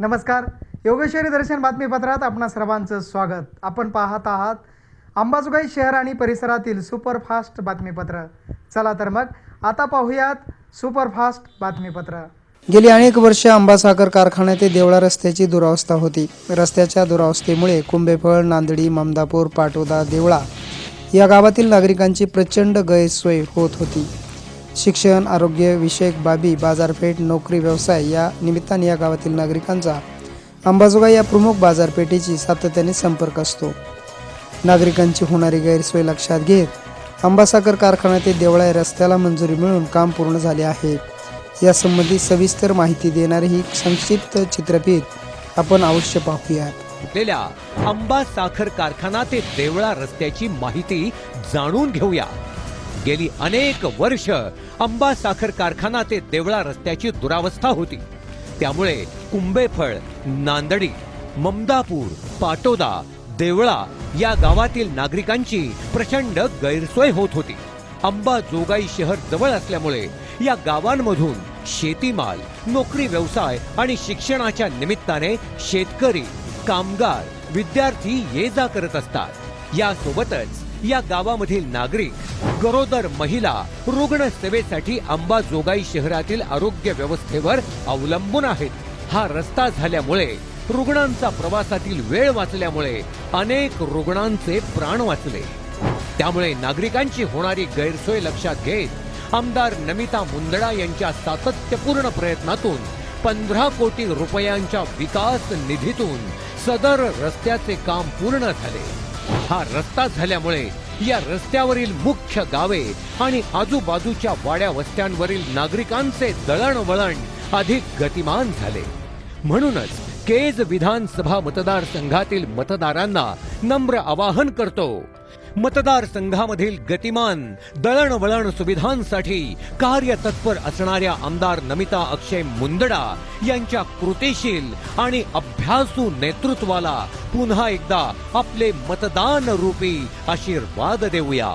नमस्कार. योगेश्वरी दर्शन बातमीपत्रात आपणा सर्वांचं स्वागत. आपण पाहत आहात अंबाजोगाई शहर आणि परिसरातील सुपरफास्ट बातमीपत्र. चला तर मग आता पाहूयात सुपरफास्ट बातमीपत्र. गेली अनेक वर्षे आंबा साखर कारखाना ते देवळा रस्त्याची दुरावस्था होती. रस्त्याच्या दुरावस्थेमुळे कुंभेफळ नांदडी ममदापूर पाटोदा देवळा या गावातील नागरिकांची प्रचंड गैरसोय होत होती. शिक्षण आरोग्य विषयक बाबी बाजारपेठ नोकरी व्यवसाय या निमित्ताने या गावातील नागरिकांचा अंबाजोगाई या प्रमुख बाजारपेठेची सातत्याने संपर्क असतो. नागरिकांची होणारी गैरसोय लक्षात घेत आंबासागर कारखाना ते देवळा रस्त्याला मंजुरी मिळून काम पूर्ण झाले आहे. यासंबंधी सविस्तर माहिती देणारी ही संक्षिप्त चित्रफित आपण अवश्य पाहूयात. असलेल्या आंबा साखर कारखाना ते देवळा रस्त्याची माहिती जाणून घेऊया. गेली अनेक वर्ष आंबा साखर कारखाना ते देवळा रस्त्याची दुरावस्था होती. त्यामुळे कुंबेफळ नांदडी ममदापूर पाटोदा देवळा या गावातील नागरिकांची प्रचंड गैरसोय होत होती. आंबा जोगाई शहर जवळ असल्यामुळे या गावांमधून शेतीमाल नोकरी व्यवसाय आणि शिक्षणाच्या निमित्ताने शेतकरी कामगार विद्यार्थी ये जा करत असतात. यासोबतच या गावामधील नागरिक गरोदर महिला रुग्ण सेवेसाठी अंबाजोगाई शहरातील आरोग्य व्यवस्थेवर अवलंबून आहेत. हा रस्ता झाल्यामुळे रुग्णांचा प्रवासातील वेळ वाचल्यामुळे अनेक रुग्णांचे प्राण वाचले. त्यामुळे नागरिकांची होणारी गैरसोय लक्षात घेत आमदार नमिता मुंदडा यांच्या सातत्यपूर्ण प्रयत्नातून पंधरा कोटी रुपयांच्या विकास निधीतून सदर रस्त्याचे काम पूर्ण झाले. हा रस्ता झाल्यामुळे या रस्त्यावरील मुख्य गावे आणि आजूबाजूच्या वाड्या वस्त्यांवरील नागरिकांचे दळणवळण अधिक गतिमान झाले. म्हणूनच केज विधानसभा मतदारसंघातील मतदारांना नम्र आवाहन करतो. मतदारसंघामधील गतिमान दळणवळण सुविधांसाठी कार्यतत्पर असणाऱ्या आमदार नमिता अक्षय मुंदडा यांच्या कृतीशील आणि अभ्यासू नेतृत्वाला पुन्हा एकदा आपले मतदान रूपी आशीर्वाद देऊया.